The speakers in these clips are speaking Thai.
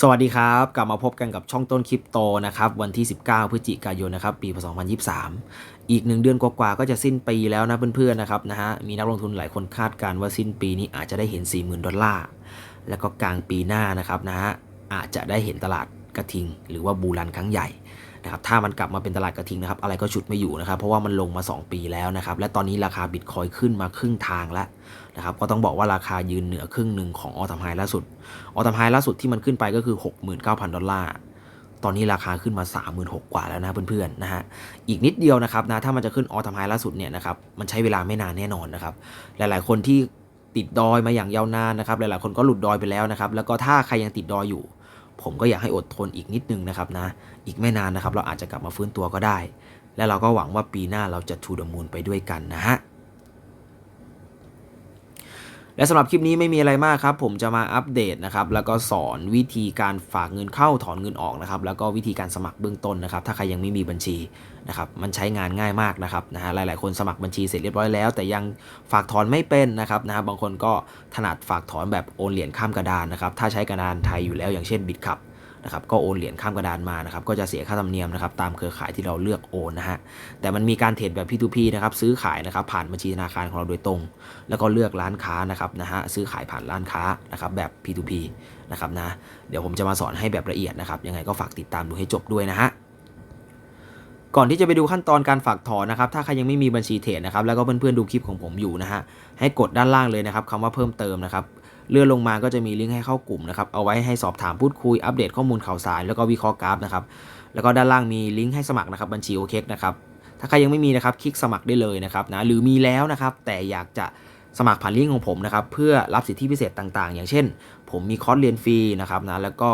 สวัสดีครับ กลับมาพบกันกับช่องต้นคริปโตนะครับ วันที่ 19 พฤศจิกายนนะครับปี 2023 อีกหนึ่งเดือนกว่าๆก็จะสิ้นปีแล้วนะเพื่อนๆนะครับนะฮะมีนักลงทุนหลายคนคาดการณ์ว่าสิ้นปีนี้อาจจะได้เห็น 40,000 ดอลลาร์ แล้วก็กลางปีหน้านะครับนะฮะอาจจะได้เห็นตลาดกระทิง หรือว่าบูรันครั้งใหญ่ นะครับถ้ามันกลับมาเป็นตลาดกระทิงนะครับอะไรก็ฉุดไม่อยู่นะครับ เพราะว่ามันลงมา 2 ปีแล้วนะครับและตอนนี้ราคาบิตคอยขึ้นมาครึ่งทางแล้วนะครับก็ต้องบอกว่าราคายืนเหนือครึ่งหนึ่งของออทามไฮล่าสุดออทามไฮล่าสุดที่มันขึ้นไปก็คือ 69,000 ดอลลาร์ตอนนี้ราคาขึ้นมา 36,000กว่าแล้วนะเพื่อนๆนะฮะอีกนิดเดียวนะครับนะถ้ามันจะขึ้นออทามไฮล่าสุดเนี่ยนะครับมันใช้เวลาไม่นานแน่นอนนะครับหลายๆคนที่ติดดอยมาอย่างยาวนานนะครับหลายๆคนก็หลุดดอยไปแล้วนะครับแล้วก็ถ้าใครยังติดดอยอยู่ ผมก็อยากให้อดทนอีกนิดนึงนะครับนะ อีกไม่นานนะครับ เราอาจจะกลับมาฟื้นตัวก็ได้ และเราก็หวังว่าปีหน้าเราจะทูดมูลไปด้วยกันนะฮะ และสำหรับคลิปนี้ไม่มีอะไรมากครับ ผมจะมาอัปเดตนะครับ แล้วก็สอนวิธีการฝากเงินเข้าถอนเงินออกนะครับ แล้วก็วิธีการสมัครเบื้องต้นนะครับ ถ้าใครยังไม่มีบัญชีนะครับ มันใช้งานง่ายมากนะครับนะฮะ หลาย ๆ คนสมัครบัญชีเสร็จเรียบร้อยแล้ว แต่ยังฝากถอนไม่เป็นนะครับนะฮะบางคนก็ถนัดฝากถอนแบบโอนเหรียญข้ามกระดานนะครับ ถ้าใช้กระดานไทยอยู่แล้วอย่างเช่นบิตคับ นะครับก็โอนเหรียญข้ามกระดานมานะครับก็จะเสียค่าธรรมเนียมนะครับตามเครือข่ายที่เราเลือกโอนนะฮะแต่มันมีการเทรดแบบ P2P นะครับซื้อขายนะครับผ่านบัญชีธนาคารของเราโดยตรง แล้วก็เลือกร้านค้านะครับนะฮะซื้อขายผ่านร้านค้านะครับแบบ P2P นะครับนะเดี๋ยวผมจะมาสอนให้แบบละเอียดนะครับยังไงก็ฝากติดตามดูให้จบด้วยนะฮะก่อนที่จะไปดูขั้นตอนการฝากถอนนะครับ ถ้าใครยังไม่มีบัญชีเทรดนะครับ แล้วก็เพื่อนๆดูคลิปของผมอยู่นะฮะ ให้กดด้านล่างเลยนะครับคำว่าเพิ่มเติมนะครับ เลื่อนลงมาก็จะมีลิงก์ให้เข้ากลุ่มนะครับ เอาไว้ให้สอบถามพูดคุยอัปเดตข้อมูลข่าวสาร แล้วก็วิเคราะห์กราฟนะครับ แล้วก็ด้านล่างมีลิงก์ให้สมัครนะครับบัญชีโอเคนะครับ ถ้าใครยังไม่มีนะครับคลิกสมัครได้เลยนะครับนะ หรือมีแล้วนะครับ แต่อยากจะสมัครผ่านลิงก์ของผมนะครับเพื่อรับสิทธิพิเศษต่างๆ อย่างเช่น ผมมีคอร์สเรียนฟรีนะครับนะแล้วก็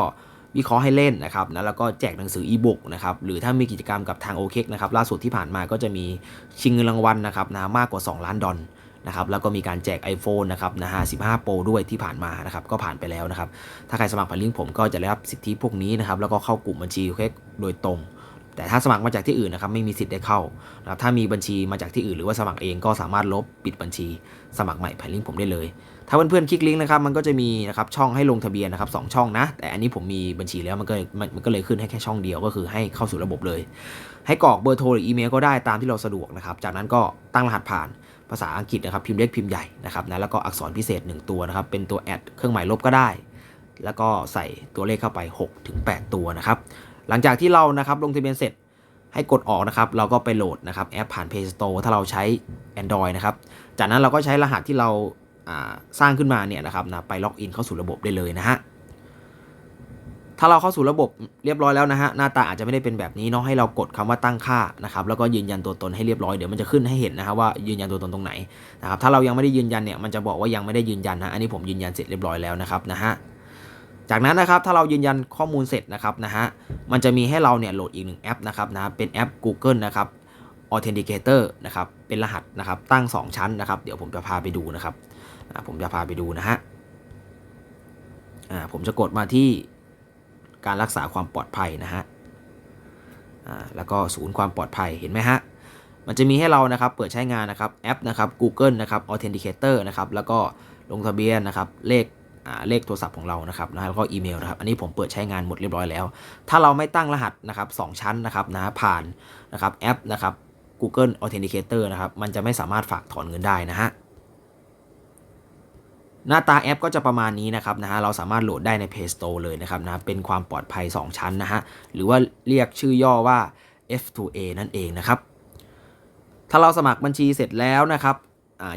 วิเคราะห์ให้เล่นนะครับนะแล้วก็แจกหนังสืออีบุ๊กนะครับหรือถ้ามีกิจกรรมกับทางโอเคนะครับล่าสุดที่ผ่านมาก็จะมีชิงเงินรางวัลนะครับนะมากกว่า 2 ล้านดอล นะครับแล้วก็มีการแจก iPhone นะครับนะฮะ15 Pro ด้วยที่ผ่านมานะครับก็ผ่านไปแล้วนะครับถ้าใครสมัครผ่านลิงก์ผมก็จะได้รับสิทธิพวกนี้นะครับแล้วก็เข้ากลุ่มบัญชีเค้กโดยตรง แต่ถ้าสมัครมาจากที่อื่นนะครับไม่มีสิทธิ์ได้เข้านะครับถ้ามีบัญชีมาจากที่อื่นหรือว่าสมัครเองก็สามารถลบปิดบัญชี สมัครใหม่ผ่านลิงก์ผมได้เลย ถ้าเพื่อนๆคลิกลิงก์นะครับมันก็จะมีนะครับช่องให้ลงทะเบียนนะครับสองช่องนะ แต่อันนี้ผมมีบัญชีแล้วมันก็มันมันก็เลยขึ้นให้แค่ช่องเดียวก็คือให้เข้าสู่ระบบเลย ให้กรอกเบอร์โทรหรืออีเมลก็ได้ตามที่เราสะดวกนะครับจากนั้นก็ตั้งรหัสผ่าน ภาษาอังกฤษนะครับพิมพ์เล็กพิมพ์ใหญ่นะครับนะแล้วก็อักษรพิเศษ 1 ตัวนะครับเป็นตัวแอดเครื่องหมายลบก็ได้ แล้วก็ใส่ตัวเลขเข้าไป6ถึง8ตัวนะครับหลังจากที่เรานะครับลงทะเบียนเสร็จให้กดออกนะครับ เราก็ไปโหลดนะครับแอปผ่าน Play Store ถ้าเราใช้ Android นะครับ จากนั้นเราก็ใช้รหัสที่เราอ่าสร้างขึ้นมาเนี่ยนะครับนะไปล็อกอินเข้าสู่ระบบได้เลยนะฮะ ถ้าเราเข้าสู่ระบบเรียบร้อยแล้วนะฮะหน้าตาอาจจะไม่ได้เป็นแบบนี้เนาะให้เรากดคำว่าตั้งค่านะครับแล้วก็ยืนยันตัวตนให้เรียบร้อยเดี๋ยวมันจะขึ้นให้เห็นนะครับว่ายืนยันตัวตนตรงไหนนะครับถ้าเรายังไม่ได้ยืนยันเนี่ยมันจะบอกว่ายังไม่ได้ยืนยันนะอันนี้ผมยืนยันเสร็จเรียบร้อยแล้วนะครับนะฮะจากนั้นนะครับถ้าเรายืนยันข้อมูลเสร็จนะครับนะฮะมันจะมีให้เราเนี่ยโหลดอีกหนึ่งแอปนะครับนะเป็นแอป Google นะครับ Authenticator นะครับเป็นรหัสนะครับตั้ง 2 ชั้นนะครับ เดี๋ยวผมจะพาไปดูนะครับผมจะพาไปดูนะฮะผมจะกดมาที่ การรักษาความปลอดภัยนะฮะแล้วก็ศูนย์ความปลอดภัยเห็นไหมฮะ มันจะมีให้เรานะครับเปิดใช้งานนะครับแอปนะครับ Google นะครับ Authenticator นะครับแล้วก็ลงทะเบียนนะครับเลขเลขโทรศัพท์ของเรานะครับนะแล้วก็อีเมลนะครับ อันนี้ผมเปิดใช้งานหมดเรียบร้อยแล้ว ถ้าเราไม่ตั้งรหัสนะครับสองชั้นนะครับนะผ่านนะครับแอปนะครับ Google Authenticator นะครับ มันจะไม่สามารถฝากถอนเงินได้นะฮะ หน้าตาแอปก็จะประมาณนี้นะครับนะฮะเราสามารถโหลดได้ใน Play Store เลยนะครับนะเป็นความปลอดภัย 2 ชั้นนะฮะหรือว่าเรียกชื่อย่อว่า F2A นั่นเองนะครับ ถ้าเราสมัครบัญชีเสร็จแล้วนะครับ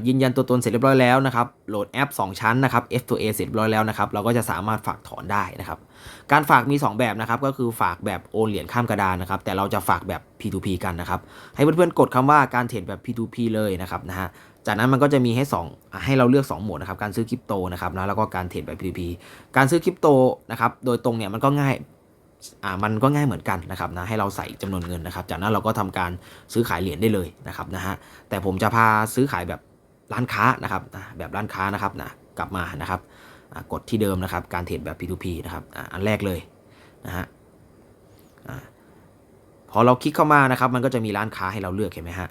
ยืนยันตัวตนเสร็จเรียบร้อยแล้วนะครับ โหลดแอป 2 ชั้นนะครับ F2A เสร็จเรียบร้อยแล้วนะครับ เราก็จะสามารถฝากถอนได้นะครับ การฝากมี 2 แบบนะครับ ก็คือฝากแบบโอนเหรียญข้ามกระดานนะครับ แต่เราจะฝากแบบ P2P กันนะครับ ให้เพื่อนๆกดคำว่าการเทรดแบบ P2P เลยนะครับนะฮะ จากนั้นมันก็จะมีให้2อะให้เราเลือก 2 โหมดนะครับ การซื้อคริปโตนะครับนะแล้วก็การเทรดแบบ P2P การซื้อคริปโตนะครับโดยตรงเนี่ยมันก็ง่ายอ่ามันก็ง่ายเหมือนกันนะครับนะให้เราใส่จำนวนเงินนะครับ จากนั้นเราก็ทำการซื้อขายเหรียญได้เลยนะครับนะฮะแต่ผมจะพาซื้อขายแบบร้านค้านะครับนะแบบร้านค้านะครับนะกลับมานะครับกดที่เดิมนะครับการเทรดแบบ P2P นะครับอ่าอันแรกเลยนะฮะอ่าพอเราคลิกเข้ามานะครับ มันก็จะมีร้านค้าให้เราเลือกเห็นไหมฮะ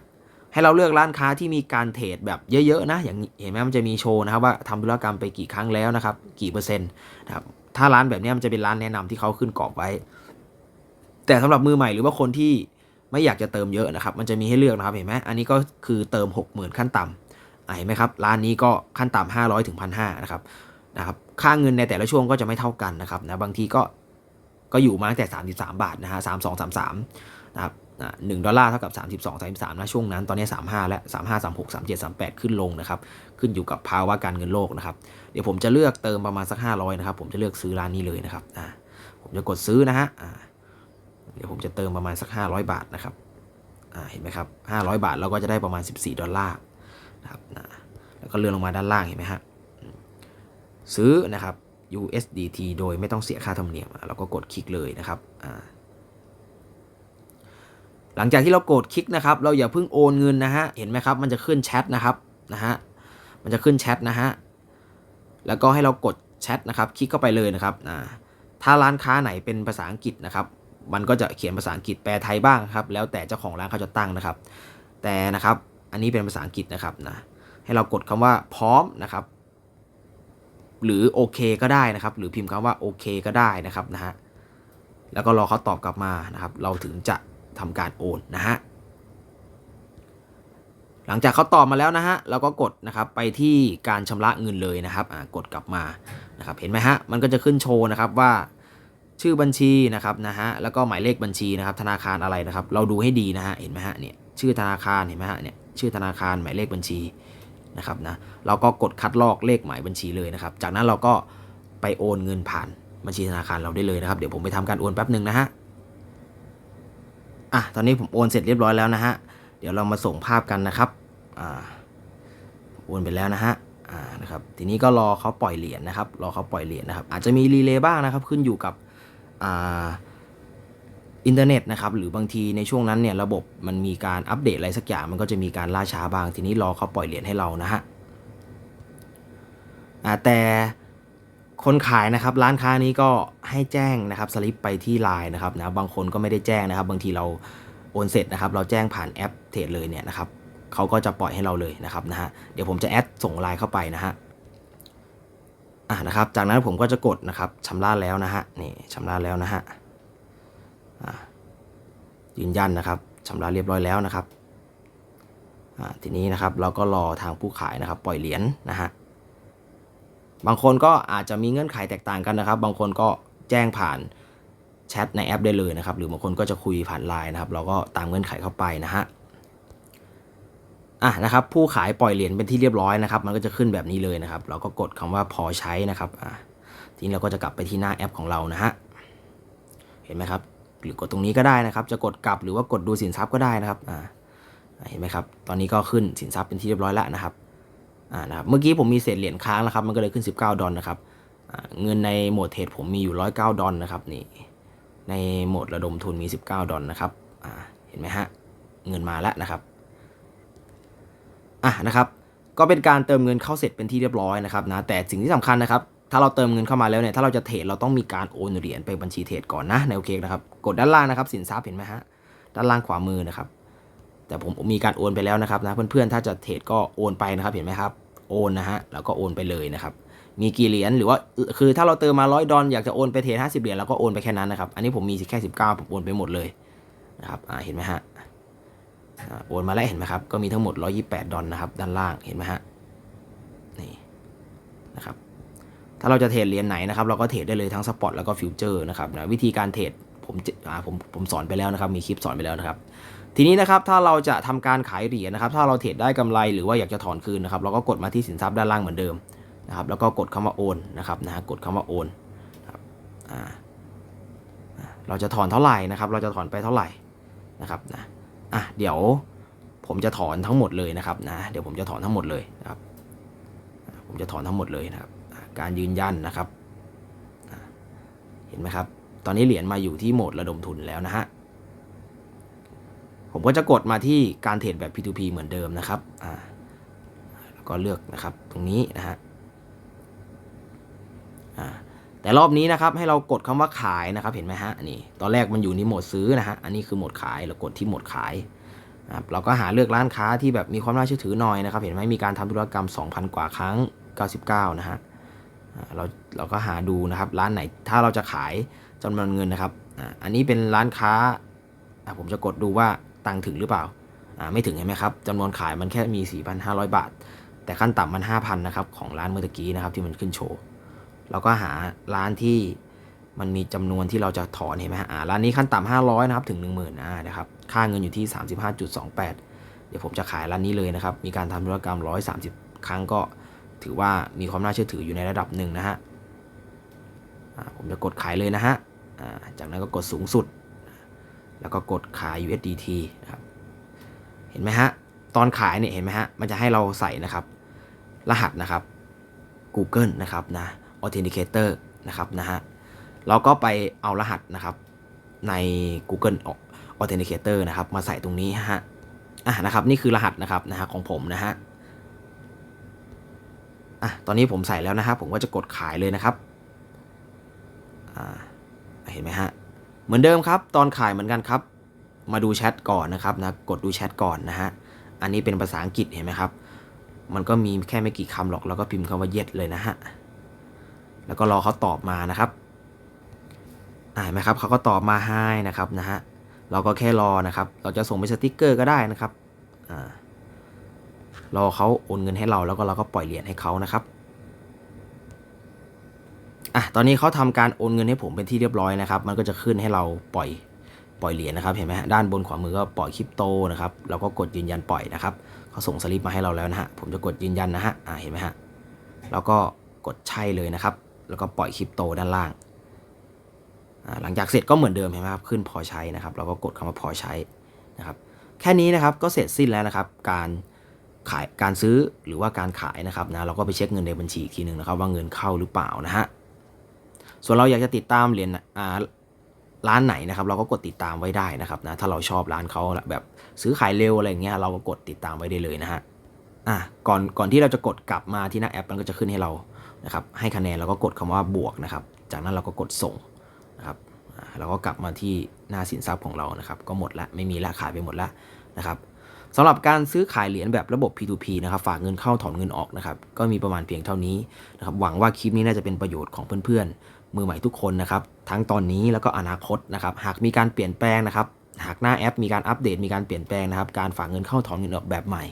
ให้เราเลือกร้านค้าที่มีการเทรดแบบเยอะๆนะ อย่างเห็นไหมมันจะมีโชว์นะครับว่าทำธุรกรรมไปกี่ครั้งแล้วนะครับ กี่เปอร์เซ็นต์นะครับถ้าร้านแบบนี้มันจะเป็นร้านแนะนำที่เขาขึ้นกรอบไว้ แต่สำหรับมือใหม่หรือว่าคนที่ไม่อยากจะเติมเยอะนะครับ มันจะมีให้เลือกนะครับเห็นไหมอันนี้ก็คือเติม 60,000 ขั้นต่ำอะเห็นไหมครับร้านนี้ก็ขั้นต่ำ500ถึง1,500นะครับนะครับค่าเงินในแต่ละช่วงก็จะไม่เท่ากันนะครับนะบางทีก็ก็อยู่มาตั้งแต่ 33 บาทนะฮะ32 33นะครับ หนึ่งดอลลาร์เท่ากับ32 33นะช่วงนั้นตอนนี้ 35 และ 35 36 37 38 ขึ้นลงนะครับ ขึ้นอยู่กับภาวะการเงินโลกนะครับ เดี๋ยวผมจะเลือกเติมประมาณสัก 500 นะครับ ผมจะเลือกซื้อร้านนี้เลยนะครับอ่าผมจะกดซื้อนะฮะอ่าเดี๋ยวผมจะเติมประมาณสัก 500 บาทนะครับอ่าเห็นไหมครับ 500 บาทเราก็จะได้ประมาณ 14 ดอลลาร์นะครับนะแล้วก็เลื่อนลงมาด้านล่างเห็นไหมฮะซื้อนะครับ USDT โดยไม่ต้องเสียค่าธรรมเนียมเราก็กดคลิกเลยนะครับอ่า หลังจากที่เรากดคลิกนะครับ เราอย่าเพิ่งโอนเงินนะฮะ เห็นไหมครับ มันจะขึ้นแชทนะครับ นะฮะ มันจะขึ้นแชทนะฮะ แล้วก็ให้เรากดแชทนะครับ คลิกเข้าไปเลยนะครับอ่าถ้าร้านค้าไหนเป็นภาษาอังกฤษนะครับ มันก็จะเขียนภาษาอังกฤษแปลไทยบ้างครับ แล้วแต่เจ้าของร้านเขาจะตั้งนะครับ แต่นะครับ อันนี้เป็นภาษาอังกฤษนะครับนะ ให้เรากดคำว่าพร้อมนะครับ หรือโอเคก็ได้นะครับ หรือพิมพ์คำว่าโอเคก็ได้นะครับนะฮะ แล้วก็รอเขาตอบกลับมานะครับ เราถึงจะ ทำการโอนนะฮะหลังจากเขาตอบมาแล้วนะฮะเราก็กดนะครับไปที่การชำระเงินเลยนะครับอ่ากดกลับมานะครับเห็นไหมฮะมันก็จะขึ้นโชว์นะครับว่าชื่อบัญชีนะครับนะฮะแล้วก็หมายเลขบัญชีนะครับธนาคารอะไรนะครับ เราดูให้ดีนะฮะเห็นไหมฮะเนี่ยชื่อธนาคารเห็นไหมฮะเนี่ยชื่อธนาคารหมายเลขบัญชีนะครับนะเราก็กดคัดลอกเลขหมายบัญชีเลยนะครับ จากนั้นเราก็ไปโอนเงินผ่านบัญชีธนาคารเราได้เลยนะครับเดี๋ยวผมไปทำการโอนแป๊บหนึ่งนะฮะ อะตอนนี้ผมโอนเสร็จเรียบร้อยแล้วนะฮะ เดี๋ยวเรามาส่งภาพกันนะครับอ่าโอนไปแล้วนะฮะอ่านะครับทีนี้ก็รอเขาปล่อยเหรียญนะครับ รอเขาปล่อยเหรียญนะครับ อาจจะมีรีเลย์บ้างนะครับ ขึ้นอยู่กับอ่าอินเทอร์เน็ตนะครับหรือบางทีในช่วงนั้นเนี่ยระบบมันมีการอัปเดตอะไรสักอย่างมันก็จะมีการล่าช้าบ้าง ทีนี้รอเขาปล่อยเหรียญให้เรานะฮะอ่าแต่ คนขายนะครับร้านค้านี้ก็ให้แจ้งนะครับสลิปไปที่ไลน์นะครับนะบางคนก็ไม่ได้แจ้งนะครับ บางทีเราโอนเสร็จนะครับ เราแจ้งผ่านแอปเทรดเลยเนี่ยนะครับเขาก็จะปล่อยให้เราเลยนะครับนะฮะเดี๋ยวผมจะแอดส่งไลน์เข้าไปนะฮะอ่านะครับ จากนั้นผมก็จะกดนะครับชำระแล้วนะฮะนี่ชำระแล้วนะฮะอ่ายืนยันนะครับชำระเรียบร้อยแล้วนะครับอ่าทีนี้นะครับเราก็รอทางผู้ขายนะครับ ปล่อยเหรียญนะฮะ บางคนก็อาจจะมีเงื่อนไขแตกต่างกันนะครับ บางคนก็แจ้งผ่านแชทในแอปได้เลยนะครับ หรือบางคนก็จะคุยผ่านไลน์นะครับ เราก็ตามเงื่อนไขเข้าไปนะฮะอะนะครับผู้ขายปล่อยเหรียญเป็นที่เรียบร้อยนะครับ มันก็จะขึ้นแบบนี้เลยนะครับ เราก็กดคำว่าพอใช้นะครับอะทีนี้เราก็จะกลับไปที่หน้าแอปของเรานะฮะเห็นไหมครับ หรือกดตรงนี้ก็ได้นะครับ จะกดกลับหรือว่ากดดูสินทรัพย์ก็ได้นะครับอ่าเห็นไหมครับ ตอนนี้ก็ขึ้นสินทรัพย์เป็นที่เรียบร้อยแล้วนะครับ อ่านะครับเมื่อกี้ผมมีเศษเหรียญค้างนะครับมันก็เลยขึ้น 19 ดอลนะครับเงินในโหมดเทรดผมมีอยู่ 109 ดอลนะครับนี่ในโหมดระดมทุนมี 19 ดอลนะครับเห็นไหมฮะเงินมาแล้วนะครับอะนะครับ ก็เป็นการเติมเงินเข้าเสร็จเป็นที่เรียบร้อยนะครับนะแต่สิ่งที่สำคัญนะครับถ้าเราเติมเงินเข้ามาแล้วเนี่ยถ้าเราจะเทรดเราต้องมีการโอนเหรียญไปบัญชีเทรดก่อนนะในโอเคนะครับกดด้านล่างนะครับสินทรัพย์เห็นไหมฮะด้านล่างขวามือนะครับแต่ผมมีการโอนไปแล้วนะครับนะเพื่อนๆถ้าจะเทรดก็โอนไปนะครับเห็นไหมครับ โอนนะฮะแล้วก็โอนไปเลยนะครับมีกี่เหรียญหรือว่าคือถ้าเราเติมมาร้อยดอลอยากจะโอนไปเทรดห้าสิบเหรียญเราก็โอนไปแค่นั้นนะครับอันนี้ผมมีแค่สิบเก้าผมโอนไปหมดเลยนะครับอ่าเห็นไหมฮะโอนมาแล้วเห็นไหมครับก็มีทั้งหมด 128 ดอลนะครับด้านล่างเห็นไหมฮะนี่นะครับถ้าเราจะเทรดเหรียญไหนนะครับเราก็เทรดได้เลยทั้งสปอตแล้วก็ฟิวเจอร์นะครับนะวิธีการเทรดผมจะอ่าผมผมสอนไปแล้วนะครับมีคลิปสอนไปแล้วนะครับ ทีนี้นะครับถ้าเราจะทำการขายเหรียญนะครับ ถ้าเราเทรดได้กำไรหรือว่าอยากจะถอนคืนนะครับ เราก็กดมาที่สินทรัพย์ด้านล่างเหมือนเดิมนะครับ แล้วก็กดคำว่าโอนนะครับนะฮะกดคำว่าโอนครับอ่าเราจะถอนเท่าไหร่นะครับ เราจะถอนไปเท่าไหร่นะครับนะอะเดี๋ยวผมจะถอนทั้งหมดเลยนะครับนะเดี๋ยวผมจะถอนทั้งหมดเลยนะครับ ผมจะถอนทั้งหมดเลยนะครับ การยืนยันนะครับ เห็นไหมครับ ตอนนี้เหรียญมาอยู่ที่โหมดระดมทุนแล้วนะฮะ ผมก็จะกดมาที่การเทรดแบบ P2P เหมือนเดิมนะครับอ่าแล้วก็เลือกนะครับตรงนี้นะฮะอ่าแต่รอบนี้นะครับให้เรากดคำว่าขายนะครับเห็นไหมฮะนี่ตอนแรกมันอยู่ในโหมดซื้อนะฮะอันนี้คือโหมดขายเรากดที่โหมดขายนะครับเราก็หาเลือกร้านค้าที่แบบมีความน่าเชื่อถือหน่อยนะครับ เห็นไหมมีการทำธุรกรรม 2,000 กว่าครั้ง 99 นะฮะเราเราก็หาดูนะครับ ร้านไหนถ้าเราจะขายจำนวนเงินนะครับอันนี้เป็นร้านค้าผมจะกดดูว่า ตังถึงหรือเปล่าอ่าไม่ถึงเห็นไหมครับจำนวนขายมันแค่มี 4,500 บาท แต่ขั้นต่ำมัน 5,000นะครับของร้านเมื่อกี้นะครับที่มันขึ้นโชว์เราก็หาร้านที่มันมีจำนวนที่เราจะถอนเห็นไหมฮะอ่าร้านนี้ขั้นต่ำ500นะครับถึง 10,000อ่านะครับค่าเงินอยู่ที่ 35.28 เดี๋ยวผมจะขายร้านนี้เลยนะครับมีการทำธุรกรรม 130 ครั้งก็ถือว่ามีความน่าเชื่อถืออยู่ในระดับหนึ่งนะฮะอ่าผมจะกดขายเลยนะฮะอ่าจากนั้นก็กดสูงสุด แล้วก็กดขาย USDT นะครับเห็นไหมฮะตอนขายเนี่ยเห็นไหมฮะมันจะให้เราใส่นะครับ รหัสนะครับ Google นะครับนะ Authenticator นะครับนะฮะเราก็ไปเอารหัสนะครับใน Google Authenticator นะครับ มาใส่ตรงนี้ฮะอะนะครับนี่คือรหัสนะครับนะฮะของผมนะฮะอะตอนนี้ผมใส่แล้วนะครับ ผมก็จะกดขายเลยนะครับอ่าเห็นไหมฮะ เหมือนเดิมครับ ตอนขายเหมือนกันครับ มาดูแชทก่อนนะครับนะกดดูแชทก่อนนะฮะอันนี้เป็นภาษาอังกฤษเห็นไหมครับ มันก็มีแค่ไม่กี่คำหรอกแล้วก็พิมพ์คำว่า yes เลยนะฮะแล้วก็รอเขาตอบมานะครับอ่าเห็นไหมครับเขาก็ตอบมาให้นะครับนะฮะเราก็แค่รอนะครับ เราจะส่งเป็นสติกเกอร์ก็ได้นะครับอ่ารอเขาโอนเงินให้เราแล้วก็เราก็ปล่อยเหรียญให้เขานะครับ อะตอนนี้เขาทำการโอนเงินให้ผมเป็นที่เรียบร้อยนะครับ มันก็จะขึ้นให้เราปล่อยปล่อยเหรียญนะครับเห็นไหมด้านบนขวามือก็ปล่อยคริปโตนะครับเราก็กดยืนยันปล่อยนะครับเขาส่งสลิปมาให้เราแล้วนะฮะผมจะกดยืนยันนะฮะอ่าเห็นไหมฮะแล้วก็กดใช่เลยนะครับ แล้วก็ปล่อยคริปโตด้านล่างอ่าหลังจากเสร็จก็เหมือนเดิมเห็นไหมครับขึ้นพอใช้นะครับเราก็กดคำว่าพอใช้นะครับ แค่นี้นะครับก็เสร็จสิ้นแล้วนะครับ การขายการซื้อหรือว่าการขายนะครับนะเราก็ไปเช็คเงินในบัญชีอีกทีหนึ่งนะครับ ว่าเงินเข้าหรือเปล่านะฮะ ส่วนเราอยากจะติดตามเหรียญอ่าร้านไหนนะครับ เราก็กดติดตามไว้ได้นะครับนะถ้าเราชอบร้านเขาแบบซื้อขายเร็วอะไรเงี้ยเราก็กดติดตามไว้ได้เลยนะฮะอะก่อนก่อนที่เราจะกดกลับมาที่หน้าแอปมันก็จะขึ้นให้เรานะครับให้คะแนนเราก็กดคำว่าบวกนะครับ จากนั้นเราก็กดส่งนะครับเราก็กลับมาที่หน้าสินทรัพย์ของเรานะครับ ก็หมดละไม่มีละขายไปหมดละนะครับสำหรับการซื้อขายเหรียญแบบระบบ P2P นะครับฝากเงินเข้าถอนเงินออกนะครับ ก็มีประมาณเพียงเท่านี้นะครับหวังว่าคลิปนี้น่าจะเป็นประโยชน์ของเพื่อนๆ มือใหม่ทุกคนนะครับ ทั้งตอนนี้แล้วก็อนาคตนะครับ หากมีการเปลี่ยนแปลงนะครับ หากหน้าแอปมีการอัปเดตมีการเปลี่ยนแปลงนะครับ การฝากเงินเข้าถอนเงินออกแบบใหม่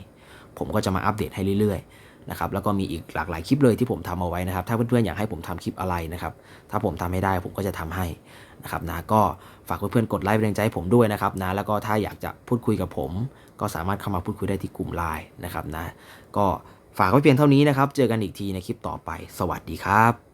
ผมก็จะมาอัปเดตให้เรื่อยๆนะครับ แล้วก็มีอีกหลากหลายคลิปเลยที่ผมทำเอาไว้นะครับ ถ้าเพื่อนๆอยากให้ผมทำคลิปอะไรนะครับ ถ้าผมทำให้ได้ผมก็จะทำให้นะครับนะ ก็ฝากเพื่อนๆกดไลค์เป็นแรงใจให้ผมด้วยนะครับนะ แล้วก็ถ้าอยากจะพูดคุยกับผม ก็สามารถเข้ามาพูดคุยได้ที่กลุ่มไลน์นะครับนะ ก็ฝากไว้เพียงเท่านี้นะครับ เจอกันอีกทีในคลิปต่อไป สวัสดีครับ